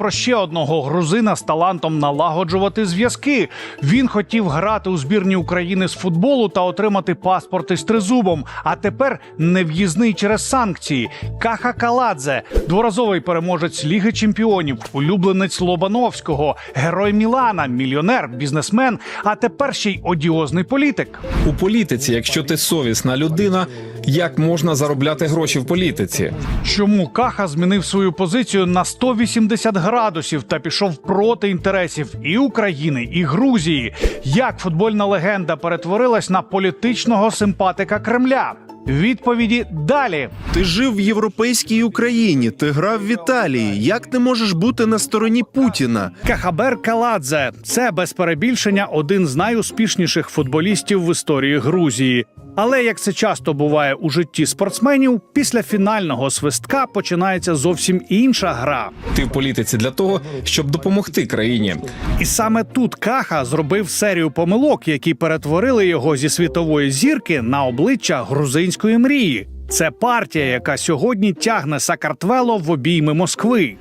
про ще одного грузина з талантом налагоджувати зв'язки. Він хотів грати у збірні України з футболу та отримати паспорт із тризубом. А тепер нев'їзний через санкції. Каха Каладзе, дворазовий переможець Ліги Чемпіонів, улюбленець Лобановського, герой Мілана, мільйонер, бізнесмен, а тепер ще й одіозний політик. У політиці, якщо ти совісна людина, як можна заробляти гроші в політиці? Чому Каха змінив свою позицію на 180 градусів та пішов проти інтересів і України, і Грузії? Як футбольна легенда перетворилась на політичного симпатика Кремля? Відповіді далі. Ти жив в європейській Україні, ти грав в Італії. Як ти можеш бути на стороні Путіна? Кахабер Каладзе це без перебільшення один з найуспішніших футболістів в історії Грузії. Але як це часто буває у житті спортсменів, після фінального свистка починається зовсім інша гра. Ти в політиці для того, щоб допомогти країні. І саме тут Каха зробив серію помилок, які перетворили його зі світової зірки на обличчя грузинської мрії. Це партія, яка сьогодні тягне Сакартвело в обійми Москви.